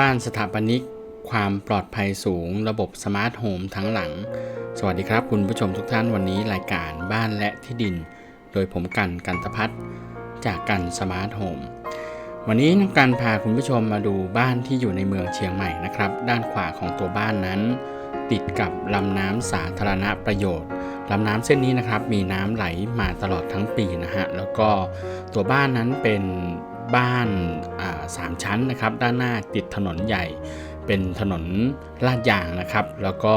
บ้านสถาปนิก ความปลอดภัยสูง ระบบสมาร์ทโฮมทั้งหลัง สวัสดีครับคุณผู้ชมทุกท่านวันนี้รายการบ้านและที่ดิน โดยผมกันกันตพัฒน์จากกันสมาร์ทโฮมวันนี้น้องกันพาคุณผู้ชมมาดูบ้านที่อยู่ในเมืองเชียงใหม่นะครับ ด้านขวาของตัวบ้านนั้น ติดกับลำน้ำสาธารณประโยชน์ลำน้ำเส้นนี้นะครับมีน้ำไหลมาตลอดทั้งปีนะฮะแล้วก็ตัวบ้านนั้นเป็น บ้านสามชั้นนะครับ ด้านหน้าติดถนนใหญ่ เป็นถนนลาดยางนะครับ แล้วก็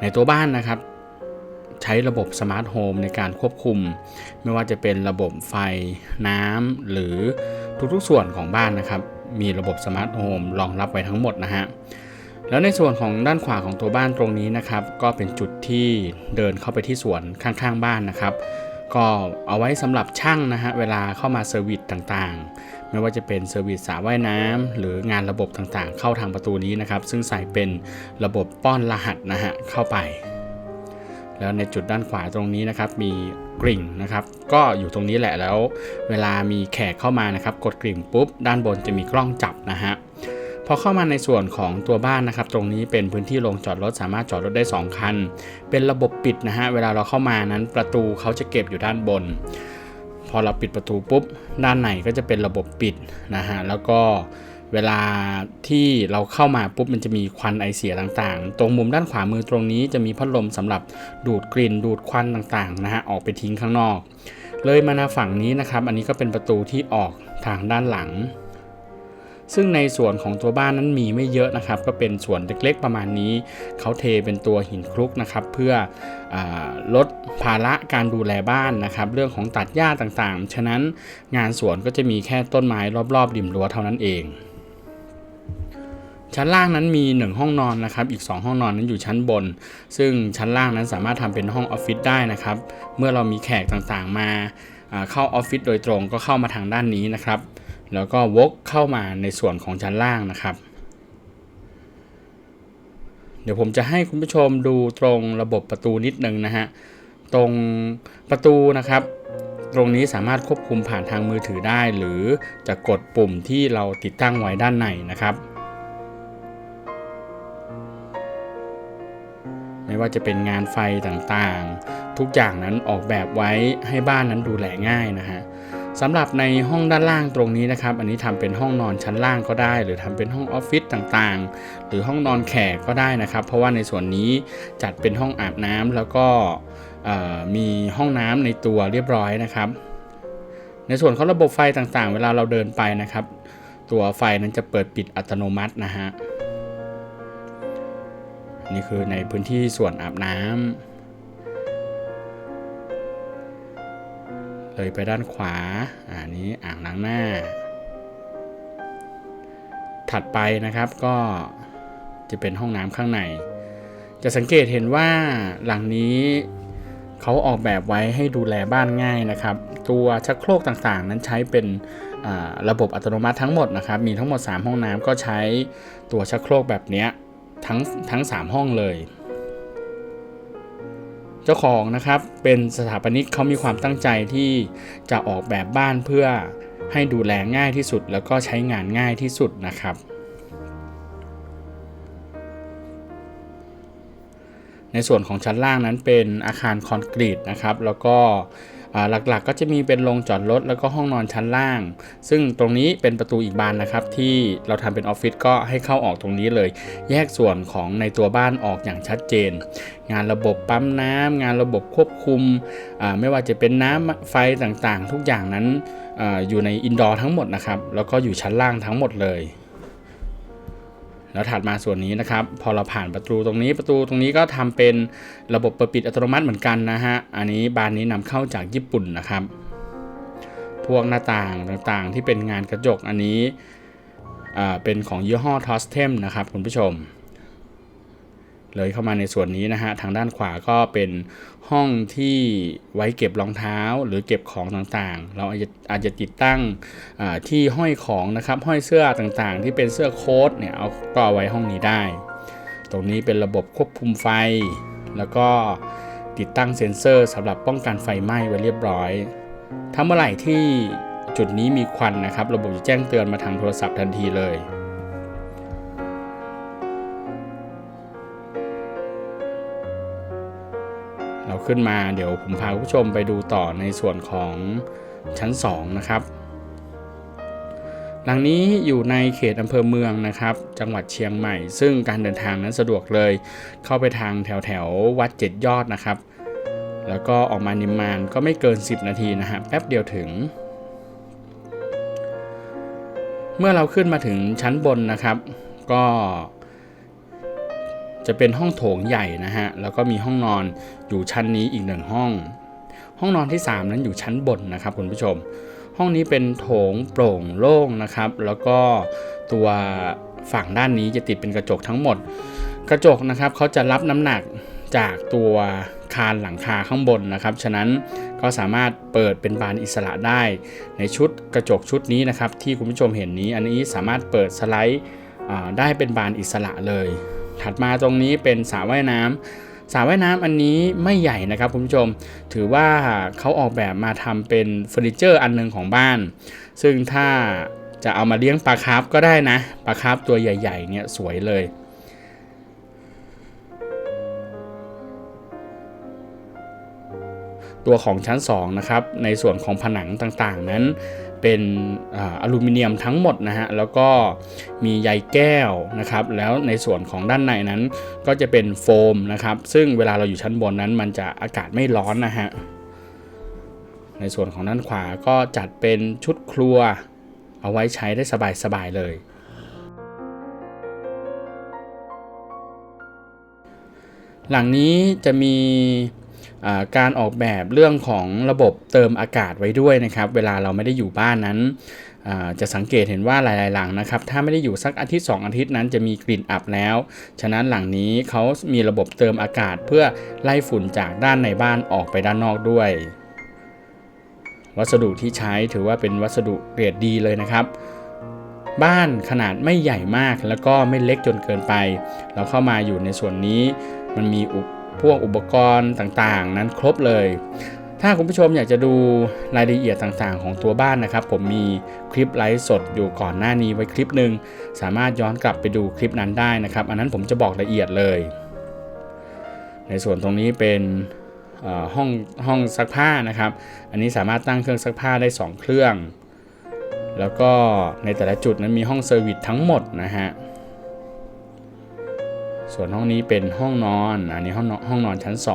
ในตัวบ้านนะครับ ใช้ระบบสมาร์ทโฮมในการควบคุม ไม่ว่าจะเป็นระบบไฟน้ำหรือทุกๆส่วนของบ้านนะครับ มีระบบสมาร์ทโฮมรองรับไว้ทั้งหมดนะฮะแล้วในส่วนของด้านขวาของตัวบ้านตรงนี้นะครับ ก็เป็นจุดที่เดินเข้าไปที่สวนข้างๆ บ้านนะครับ ก็เอาไว้สำหรับช่างนะฮะเวลาเข้ามาเซอร์วิสต่างๆ ไม่ว่าจะเป็นเซอร์วิสสระว่ายน้ำหรืองานระบบต่างๆ เข้าทางประตูนี้นะครับ ซึ่งใส่เป็นระบบป้อนรหัสนะฮะเข้าไป แล้วในจุดด้านขวาตรงนี้นะครับมีกริ่งนะครับ ก็อยู่ตรงนี้แหละแล้ว เวลามีแขกเข้ามานะครับ กดกริ่งปุ๊บด้านบนจะมีกล้องจับนะฮะ อเข้ามาในส่วนของตัวบ้านนะครับ ตรงนี้เป็นพื้นที่ลงจอดรถสามารถจอดรถได้ 2 คัน เป็นระบบปิดนะฮะ เวลาเราเข้ามานั้นประตูเขาจะเก็บอยู่ด้านบน พอเราปิดประตูปุ๊บ ด้านในก็จะเป็นระบบปิดนะฮะ แล้วก็เวลาที่เราเข้ามาปุ๊บมันจะมีควันไอเสียต่างๆ ตรงมุมด้านขวามือตรงนี้จะมีพัดลมสำหรับดูดกลิ่นดูดควันต่างๆนะฮะออกไปทิ้งข้างนอก เลยมานาฝั่งนี้นะครับ อันนี้ก็เป็นประตูที่ออกทางด้านหลัง ซึ่งในส่วนของตัวบ้านนั้นมีไม่เยอะนะครับ ก็เป็นส่วนเล็กๆประมาณนี้ เขาเทเป็นตัวหินคลุกนะครับ เพื่ออลดภาระการดูแลบ้านนะครับ เรื่องของตัดหญ้าต่างๆ ฉะนั้นงานสวนก็จะมีแค่ต้นไม้รอบๆริมรั้วเท่านั้นเองชั้นล่างนั้นมี 1 ห้องนอนนะครับ อีก 2 ห้องนอนนั้นอยู่ชั้นบน ซึ่งชั้นล่างนั้นสามารถทำเป็นห้องออฟฟิศได้นะครับ เมื่อเรามีแขกต่างๆมาเข้าออฟฟิศโดยตรงก็เข้ามาทางด้านนี้นะครับ แล้วก็วกเข้ามาในส่วนของชั้นล่างนะครับ เดี๋ยวผมจะให้คุณผู้ชมดูตรงระบบประตูนิดนึงนะฮะ ตรงประตูนะครับ ตรงนี้สามารถควบคุมผ่านทางมือถือได้ หรือจะกดปุ่มที่เราติดตั้งไว้ด้านในนะครับ ไม่ว่าจะเป็นงานไฟต่างๆ ทุกอย่างนั้นออกแบบไว้ให้บ้านนั้นดูแลง่ายนะฮะ สำหรับในห้องด้านล่างตรงนี้นะครับ อันนี้ทำเป็นห้องนอนชั้นล่างก็ได้ หรือทำเป็นห้องออฟฟิศต่างๆ หรือห้องนอนแขกก็ได้นะครับ เพราะว่าในส่วนนี้จัดเป็นห้องอาบน้ำแล้วก็มีห้องน้ำในตัวเรียบร้อยนะครับ ในส่วนของระบบไฟต่างๆ เวลาเราเดินไปนะครับ ตัวไฟนั้นจะเปิดปิดอัตโนมัตินะฮะนี่คือในพื้นที่ส่วนอาบน้ำ เลยไปด้านขวาอันนี้อ่างล้างหน้า ถัดไปนะครับก็จะเป็นห้องน้ำข้างใน จะสังเกตเห็นว่าหลังนี้เขาออกแบบไว้ให้ดูแลบ้านง่ายนะครับ ตัวชักโครกต่างๆ นั้นใช้เป็นระบบอัตโนมัติทั้งหมดนะครับ มีทั้งหมด 3 ห้องน้ำก็ใช้ตัวชักโครกแบบนี้ทั้งทั้ง 3 ห้องเลย เจ้าของนะครับเป็นสถาปนิกเขามีความตั้งใจที่จะออกแบบบ้านเพื่อให้ดูแลง่ายที่สุด แล้วก็ใช้งานง่ายที่สุดนะครับ ในส่วนของชั้นล่างนั้นเป็นอาคารคอนกรีตนะครับ แล้วก็ หลักๆ ก็จะมีเป็นโรงจอดรถแล้วก็ห้องนอนชั้นล่าง ซึ่งตรงนี้เป็นประตูอีกบานนะครับ ที่เราทำเป็นออฟฟิศก็ให้เข้าออกตรงนี้เลย แยกส่วนของในตัวบ้านออกอย่างชัดเจน งานระบบปั๊มน้ำงานระบบควบคุมไม่ว่าจะเป็นน้ำไฟต่างๆ ทุกอย่างนั้นออยู่ในอินดอร์ทั้งหมดนะครับแล้วก็อยู่ชั้นล่างทั้งหมดเลย แล้วถัดมาส่วนนี้นะครับ พอเราผ่านประตูตรงนี้ประตูตรงนี้ก็ทำเป็นระบบเปิดปิดอัตโนมัติเหมือนกันนะฮะ อันนี้บานนี้นำเข้าจากญี่ปุ่นนะครับ พวกหน้าต่างต่างๆที่เป็นงานกระจกอันนี้เป็นของยี่ห้อทอสเทมนะครับคุณผู้ชม เลยเข้ามาในส่วนนี้นะฮะทางด้านขวาก็เป็นห้องที่ไว้เก็บรองเท้าหรือเก็บของต่างๆ เราอาจจะอาจจะติดตั้งที่ห้อยของนะครับห้อยเสื้อต่างๆ ที่เป็นเสื้อโค้ทเนี่ยเอาก็ไว้ห้องนี้ได้ ตรงนี้เป็นระบบควบคุมไฟ แล้วก็ติดตั้งเซ็นเซอร์สำหรับป้องกันไฟไหม้ไว้เรียบร้อยถ้าเมื่อไหร่ที่จุดนี้มีควันนะครับ ระบบจะแจ้งเตือนมาทางโทรศัพท์ทันทีเลย ขึ้นมา เดี๋ยวผมพาคุณผู้ชมไปดูต่อในส่วนของชั้น 2 นะครับ หลังนี้อยู่ในเขตอำเภอเมืองนะครับ จังหวัดเชียงใหม่ ซึ่งการเดินทางนั้นสะดวกเลย เข้าไปทางแถวแถววัดเจ็ดยอดนะครับ แล้วก็ออกมานิมมานก็ไม่เกิน 10 นาทีนะฮะแป๊บเดียวถึงเมื่อเราขึ้นมาถึงชั้นบนนะครับ ก็ จะเป็นห้องโถงใหญ่นะฮะ แล้วก็มีห้องนอนอยู่ชั้นนี้อีกหนึ่งห้อง ห้องนอนที่ 3 นั้นอยู่ชั้นบนนะครับคุณผู้ชม ห้องนี้เป็นโถงโปร่งโล่งนะครับ แล้วก็ตัวฝั่งด้านนี้จะติดเป็นกระจกทั้งหมด กระจกนะครับเขาจะรับน้ำหนักจากตัวคานหลังคาข้างบนนะครับ ฉะนั้นก็สามารถเปิดเป็นบานอิสระได้ ในชุดกระจกชุดนี้นะครับ ที่คุณผู้ชมเห็นนี้ อันนี้สามารถเปิดสไลด์ได้เป็นบานอิสระเลย ถัดมาตรงนี้เป็นสระว่ายน้ำสระว่ายน้ำอันนี้ไม่ใหญ่นะครับคุณผู้ชม ถือว่าเขาออกแบบมาทำเป็นเฟอร์นิเจอร์อันหนึงของบ้าน ซึ่งถ้าจะเอามาเลี้ยงปลาคาร์ฟก็ได้นะ ปลาคาร์ฟตัวใหญ่ๆเนี่ยสวยเลยตัวของชั้น2นะครับในส่วนของผนังต่างๆนั้น เป็นออลูมิเนียมทั้งหมดนะฮะแล้วก็มีใยแก้วนะครับแล้วในส่วนของด้านในนั้นก็จะเป็นโฟมนะครับซึ่งเวลาเราอยู่ชั้นบนนั้นมันจะอากาศไม่ร้อนนะฮะในส่วนของด้านขวาก็จัดเป็นชุดครัวเอาไว้ใช้ได้สบายๆเลยหลังนี้จะมี การออกแบบเรื่องของระบบเติมอากาศไว้ด้วยนะครับ เวลาเราไม่ได้อยู่บ้านนั้นจะสังเกตเห็นว่าหลายๆ หลังนะครับ ถ้าไม่ได้อยู่สักอาทิตย์ 2 อาทิตย์นั้นจะมีกลิ่นอับแล้ว ฉะนั้นหลังนี้เขามีระบบเติมอากาศเพื่อไล่ฝุ่นจากด้านในบ้านออกไปด้านนอกด้วย วัสดุที่ใช้ถือว่าเป็นวัสดุเกรดดีเลยนะครับ บ้านขนาดไม่ใหญ่มากแล้วก็ไม่เล็กจนเกินไป เราเข้ามาอยู่ในส่วนนี้มันมีอุป พวกอุปกรณ์ต่างๆ นั้นครบเลย ถ้าคุณผู้ชมอยากจะดูรายละเอียดต่างๆ ของตัวบ้านนะครับ ผมมีคลิปไลฟ์สดอยู่ก่อนหน้านี้ไว้คลิปหนึ่งสามารถย้อนกลับไปดูคลิปนั้นได้นะครับ อันนั้นผมจะบอกละเอียดเลย ในส่วนตรงนี้เป็นห้องห้องซักผ้านะครับ อันนี้สามารถตั้งเครื่องซักผ้าได้ 2 เครื่อง แล้วก็ในแต่ละจุดนั้นมีห้องเซอร์วิสทั้งหมดนะฮะ ส่วนห้องนี้เป็นห้องนอน อันนี้ห้องนอนห้องนอนชั้น 2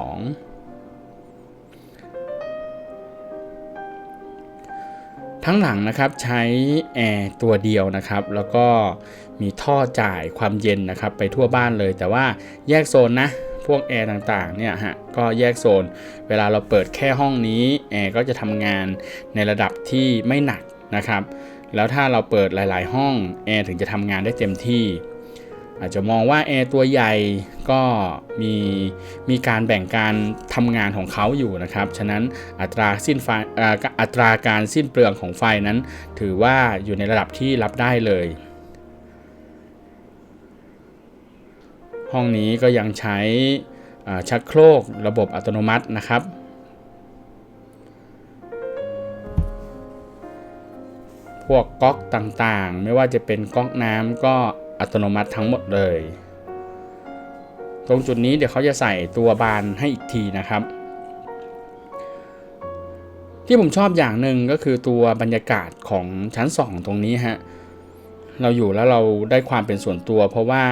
ทั้งหลังนะครับใช้แอร์ตัวเดียวนะครับ แล้วก็มีท่อจ่ายความเย็นนะครับ ไปทั่วบ้านเลย แต่ว่าแยกโซนนะ พวกแอร์ต่างๆเนี่ยฮะ ก็แยกโซน เวลาเราเปิดแค่ห้องนี้ แอร์ก็จะทำงานในระดับที่ไม่หนักนะครับ แล้วถ้าเราเปิดหลาย ๆ ห้องแอร์ถึงจะทำงานได้เต็มที่ อาจจะมองว่าแอร์ตัวใหญ่ก็มีมีการแบ่งการทำงานของเขาอยู่นะครับ ฉะนั้นอัตราสิ้นไฟอัตราการสิ้นเปลืองของไฟนั้น ถือว่าอยู่ในระดับที่รับได้เลย ห้องนี้ก็ยังใช้ชักโครกระบบอัตโนมัตินะครับพวกก๊อกต่างๆ ไม่ว่าจะเป็นก๊อกน้ำก็ อัตโนมัติทั้งหมดเลย ตรงจุดนี้เดี๋ยวเขาจะใส่ตัวบานให้อีกทีนะครับ ที่ผมชอบอย่างหนึ่งก็คือตัวบรรยากาศของชั้น 2 ตรงนี้ฮะเราอยู่แล้วเราได้ความเป็นส่วนตัว เพราะว่า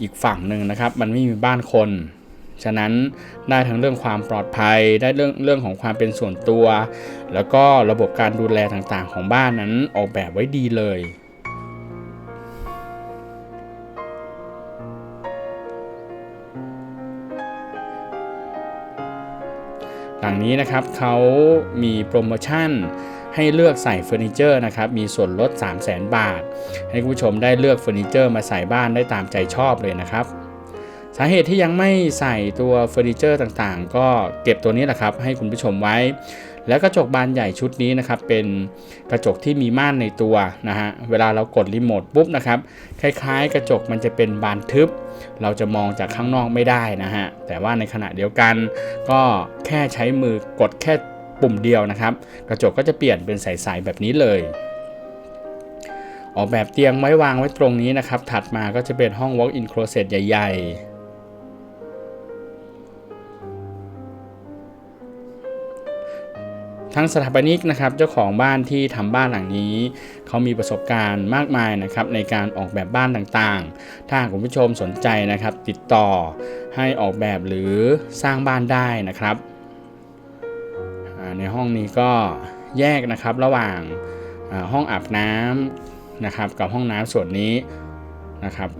อีกฝั่งหนึ่งนะครับ มันไม่มีบ้านคน ฉะนั้นได้ทั้งเรื่องความปลอดภัยได้เรื่องเรื่องของความเป็นส่วนตัว แล้วก็ระบบการดูแลต่างๆ ของบ้านนั้นออกแบบไว้ดีเลย หลังนี้นะครับเขามีโปรโมชั่นให้เลือกใส่เฟอร์นิเจอร์นะครับ มีส่วนลด 3 0 0 0 0 0 บาท ให้คุณผู้ชมได้เลือกเฟอร์นิเจอร์มาใส่บ้านได้ตามใจชอบเลยนะครับาเหตุที่ยังไม่ใส่ตัวเฟอร์นิเจอร์ต่างๆ ก็เก็บตัวนี้แหละครับ ให้คุณผู้ชมไว้ แล้วกระจกบานใหญ่ชุดนี้นะครับ เป็นกระจกที่มีม่านในตัวนะฮะ เวลาเรากดรีโมทปุ๊บนะครับ คล้ายๆ กระจกมันจะเป็นบานทึบ เราจะมองจากข้างนอกไม่ได้นะฮะ แต่ว่าในขณะเดียวกัน ก็แค่ใช้มือกดแค่ปุ่มเดียวนะครับ กระจกก็จะเปลี่ยนเป็นใสๆแบบนี้เลยออกแบบเตียงไว้วางไว้ตรงนี้นะครับ ถัดมาก็จะเป็นห้อง walk-in closet ใหญ่ ๆ ทั้งสถาปนิกนะครับเจ้าของบ้านที่ทำบ้านหลังนี้เขามีประสบการณ์มากมายนะครับในการออกแบบบ้านต่างๆ ถ้าคุณผู้ชมสนใจนะครับ ติดต่อให้ออกแบบหรือสร้างบ้านได้นะครับ ในห้องนี้ก็แยกนะครับระหว่างห้องอาบน้ำนะครับกับห้องน้ำส่วนนี้นะครับ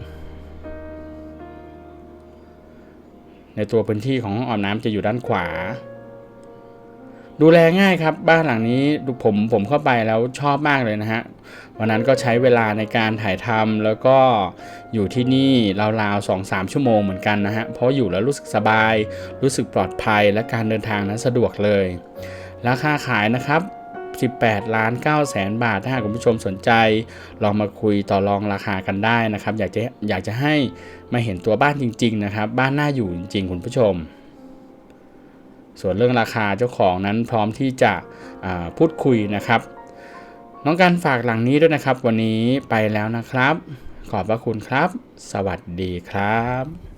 ในตัวพื้นที่ของห้องอาบน้ำจะอยู่ด้านขวา ดูแลง่ายครับ บ้านหลังนี้ดูผมผมเข้าไปแล้วชอบมากเลยนะฮะวันนั้นก็ใช้เวลาในการถ่ายทำแล้วก็อยู่ที่นี่ราวๆสองสามชั่วโมงเหมือนกันนะฮะเพราะอยู่แล้วรู้สึกสบาย รู้สึกปลอดภัยและการเดินทางนั้นสะดวกเลย ราคาขายนะครับ18ล้าน9แสนบาท ถ้าหากคุณผู้ชมสนใจ ลองมาคุยต่อรองราคากันได้นะครับ อยากจะอยากจะให้มาเห็นตัวบ้านจริง ๆ นะครับ บ้านน่าอยู่จริง ๆ คุณผู้ชม ส่วนเรื่องราคาเจ้าของนั้นพร้อมที่จะพูดคุยนะครับ น้องการฝากหลังนี้ด้วยนะครับ วันนี้ไปแล้วนะครับ ขอบพระคุณครับ สวัสดีครับ